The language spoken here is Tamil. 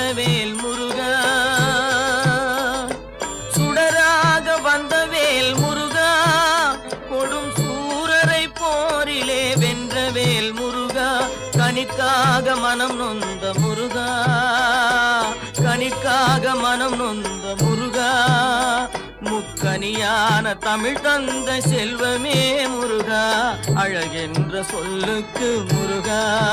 வாழவேல் முருகா. சுடராக வந்தவேல் முருகா. கொடும் சூரரை போரிலே வென்றவேல் முருகா. கணிக்காக மனம் நொந்த முருகா. கணிக்காக மனம் நொந்த முருகா. முக்கனியான தமிழ் தந்த செல்வமே முருகா. அழகென்ற சொல்லுக்கு முருகா.